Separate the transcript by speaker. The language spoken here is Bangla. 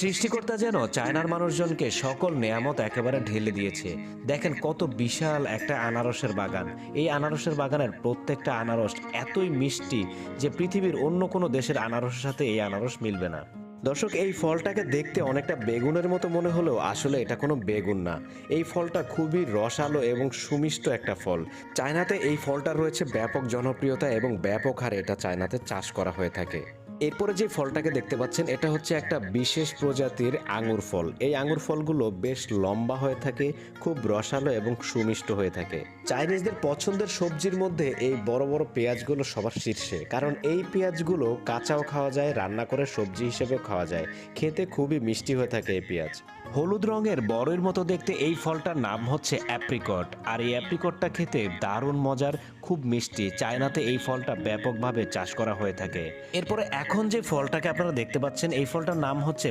Speaker 1: সৃষ্টিকর্তা যেন চায়নার মানুষজনকে সকল নেয়ামত একেবারে ঢেলে দিয়েছে। দেখেন কত বিশাল একটা আনারসের বাগান। এই আনারসের বাগানের প্রত্যেকটা আনারস এতই মিষ্টি যে পৃথিবীর অন্য কোনো দেশের আনারসের সাথে এই আনারস মিলবে না। দর্শক, এই ফলটাকে দেখতে অনেকটা বেগুনের মতো মনে হলেও আসলে এটা কোনো বেগুন না। এই ফলটা খুবই রসালো এবং সুমিষ্ট একটা ফল। চায়নাতে এই ফলটা রয়েছে ব্যাপক জনপ্রিয়তা এবং ব্যাপক হারে এটা চায়নাতে চাষ করা হয়ে থাকে। এরপরে যে ফলটাকে দেখতে পাচ্ছেন, এটা হচ্ছে একটা বিশেষ প্রজাতির আঙুর ফল। এই আঙুর ফলগুলো বেশ লম্বা হয়ে থাকে, খুব রসালো এবং সুমিষ্ট হয়ে থাকে। চাইনিজদের পছন্দের সবজির মধ্যে এই বড় বড় পেঁয়াজগুলো সবার শীর্ষে, কারণ এই পেঁয়াজগুলো কাঁচাও খাওয়া যায়, রান্না করে সবজি হিসেবেও খাওয়া যায়। খেতে খুবই মিষ্টি হয়ে থাকে এই পেঁয়াজ। হলুদ রঙের বড়ের মতো দেখতে এই ফলটার নাম হচ্ছে অ্যাপ্রিকট। আর এই অ্যাপ্রিকটটা খেতে দারুণ মজার, খুব মিষ্টি। চায়নাতে এই ফলটা ব্যাপকভাবে চাষ করা হয়ে থাকে। এরপরে এখন যে ফলটাকে আপনারা দেখতে পাচ্ছেন, এই ফলটার নাম হচ্ছে